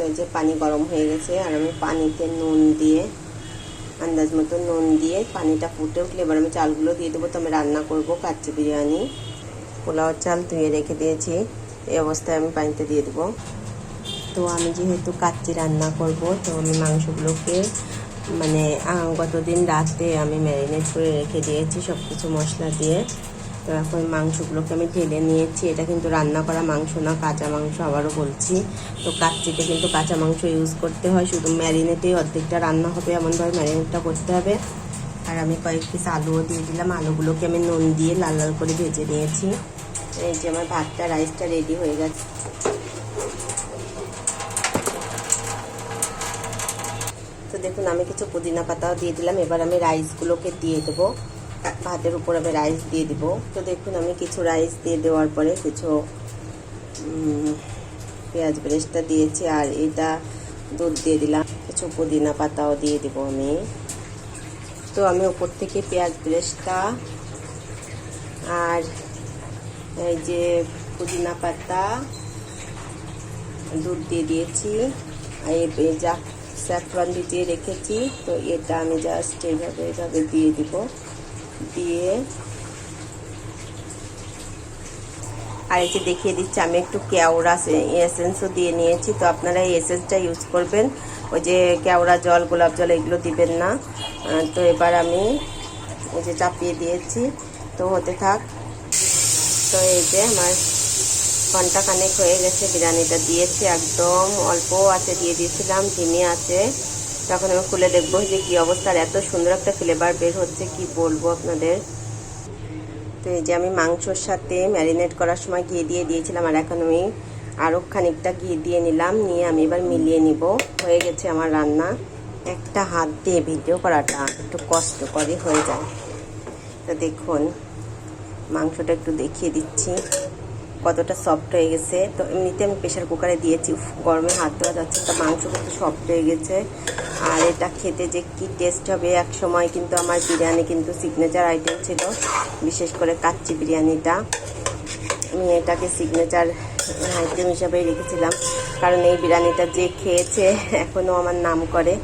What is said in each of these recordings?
তো এই যে পানি গরম হয়ে গেছে আর আমি পানিতে নুন দিয়ে, আন্দাজ মতো নুন দিয়ে পানিটা ফুটে উঠলে এবার আমি চালগুলো দিয়ে দেবো। তো আমি রান্না করব কাচ্চি বিরিয়ানি। পোলাও চাল ধুয়ে রেখে দিয়েছি। এই অবস্থায় আমি পানিতে দিয়ে দেবো। তো আমি যেহেতু কাচ্চি রান্না করব, তো আমি মাংসগুলোকে মানে গতদিন রাতে আমি ম্যারিনেট করে রেখে দিয়েছি সব কিছু মশলা দিয়ে। তো এখন মাংসগুলোকে আমি ঢেলে নিয়েছি। এটা কিন্তু রান্না করা মাংস না, কাঁচা মাংস আবারও বলছি। তো কাচ্চিতে কিন্তু কাঁচা মাংস ইউজ করতে হয়। শুধু ম্যারিনেটেই অর্ধেকটা রান্না হবে, এমনভাবে ম্যারিনেটটা করতে হবে। আর আমি কয়েক পিস আলুও দিয়ে দিলাম। আলুগুলোকে আমি নুন দিয়ে লাল লাল করে ভেজে নিয়েছি। এই যে আমার ভাতটা রাইসটা রেডি হয়ে গেছে। তো দেখুন, আমি কিছু পুদিনা পাতাও দিয়ে দিলাম। এবার আমি রাইসগুলোকে দিয়ে দেবো। ভাতের উপর আমি রাইস দিয়ে দিব। তো দেখুন, আমি কিছু রাইস দিয়ে দেওয়ার পরে কিছু পেঁয়াজ ব্রেস্টটা দিয়েছি আর এটা দুধ দিয়ে দিলাম। কিছু পুদিনা পাতাও দিয়ে দিব আমি। তো আমি উপর থেকে পেঁয়াজ ব্রেস্টটা আর এই যে পুদিনা পাতা দুধ দিয়ে দিয়েছি। এই যা স্যাফরন দিয়ে রেখেছি, তো এটা আমি জাস্ট এইভাবে এইভাবে দিয়ে দিব। দিয়ে আর এই যে দেখিয়ে দিচ্ছি, আমি একটু কেওড়া এসেন্সও দিয়ে নিয়েছি। তো আপনারা এই এসেন্সটা ইউজ করবেন। ওই যে কেওড়া জল, গোলাপ জল, এগুলো দিবেন না। তো এবার আমি এই যে চাপিয়ে দিয়েছি। তো হতে থাক। তো এই যে আমার ঘণ্টা খানেক হয়ে গেছে, বিরিয়ানিটা দিয়েছি। একদম অল্প আছে, দিয়ে দিয়েছিলাম ধিমে আছে। তখন আমি খুলে দেখব যে কি অবস্থা আর এত সুন্দর একটা ফ্লেভার বের হচ্ছে, কি বলব আপনাদের? তো এই যে আমি মাংসর সাথে ম্যারিনেট করার সময় ঘি দিয়ে দিয়েছিলাম, আর এখন আমি আরও খানিকটা ঘি দিয়ে নিলাম, নিয়ে আমি এবার মিলিয়ে নিব। হয়ে গেছে আমার রান্না। একটা হাত দিয়ে ভিডিও করাটা একটু কষ্টকরই হয়ে যায়। তো দেখুন, মাংসটা একটু দেখিয়ে দিচ্ছি। কতটা সফট হয়ে গেছে। তো এমনিতে আমি প্রেশার কুকারে দিয়েছি গরমে হাত ধোয়া যাচ্ছে তো মাংস কিন্তু সফট হয়ে গেছে। আর এটা খেতে যে কি টেস্ট হবে, এক সময় কিন্তু আমার বিরিয়ানি কিন্তু সিগনেচার আইটেম ছিল, বিশেষ করে কাচ্চি বিরিয়ানিটা। আমি এটাকে সিগনেচার আইটেম হিসাবে রেখেছিলাম, কারণ এই বিরিয়ানিটা যে খেয়েছে এখনও আমার নাম করে।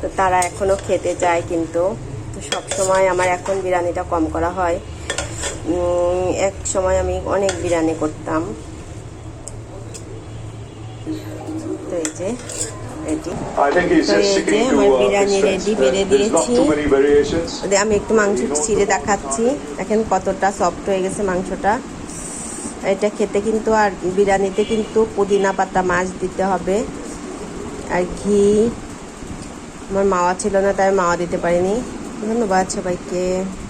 তো তারা এখনও খেতে চায় কিন্তু, তো সব সময় আমার এখন বিরিয়ানিটা কম করা হয়। এক সময় আমি অনেক বিরিয়ানি করতাম। তো এই যে uh, আমি একটু মাংস ছিঁড়ে দেখাচ্ছি। দেখেন কতটা সফট হয়ে গেছে মাংসটা। এটা খেতে কিন্তু আর বিরিয়ানিতে কিন্তু পুদিনা পাতা মাছ দিতে হবে। আর ঘি। আমার মাওয়া ছিল না তাই মাওয়া দিতে পারিনি। ধন্যবাদ সবাইকে।